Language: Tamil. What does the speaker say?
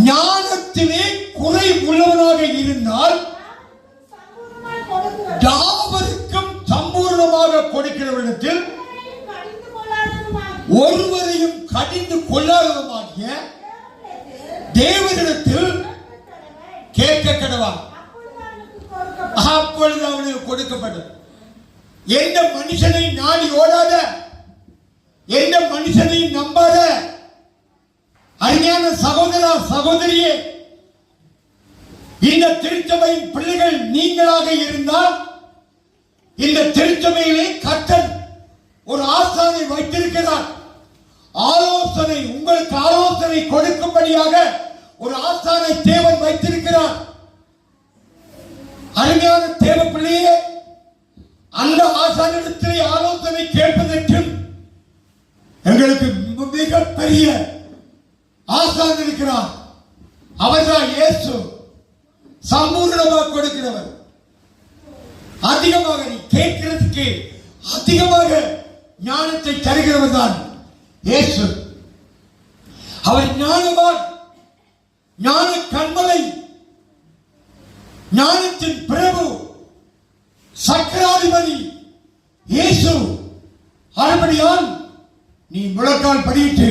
ஞானத்திலே குறை உள்ளவனாக இருந்தால் யாவருக்கும் சம்பூர்ணமாக கொடுக்கிறவரிடத்தில் ஒருவரையும் கடிந்து ஒருவரையும் கொள்ளாதவமாகிய தேவனிடத்தில் கேட்க கடவா அப்பொழுது அவனுக்கு கொடுக்கப்படும். அப்பொழுது அவனுக்கு கொடுக்கப்படும் எந்த மனுஷனை நாடி ஓடாத எந்த மனுஷனை நம்பாத அருமையான சகோதர சகோதரியே இந்த திருச்சபையின் பிள்ளைகள் நீங்களாக இருந்தால் இந்த திருச்சபையிலே கர்த்தர் ஒரு ஆசானை வைத்திருக்கிறார். ஆலோசனை உங்களுக்கு ஆலோசனை கொடுக்கும்படியாக ஒரு ஆசானை தேவன் வைத்திருக்கிறார். அருமையான தேவ பிள்ளையே அந்த ஆசானிடத்திலே ஆலோசனை கேட்பதற்கும் எங்களுக்கு மிகப்பெரிய ஆசான் இருக்கிறார் அவர்தான் இயேசு. சம்பூர்ணமாக கொடுக்கிறவர். அதிகமாக நீ கேட்கிறதுக்கு அதிகமாக ஞானத்தை தருகிறவர் தான் இயேசு. அவர் ஞானவான் ஞான கண்மலை ஞானத்தின் பிரபு சக்கராதிபதி இயேசு. அறுபடியால் நீ முழக்கால் படியிட்டு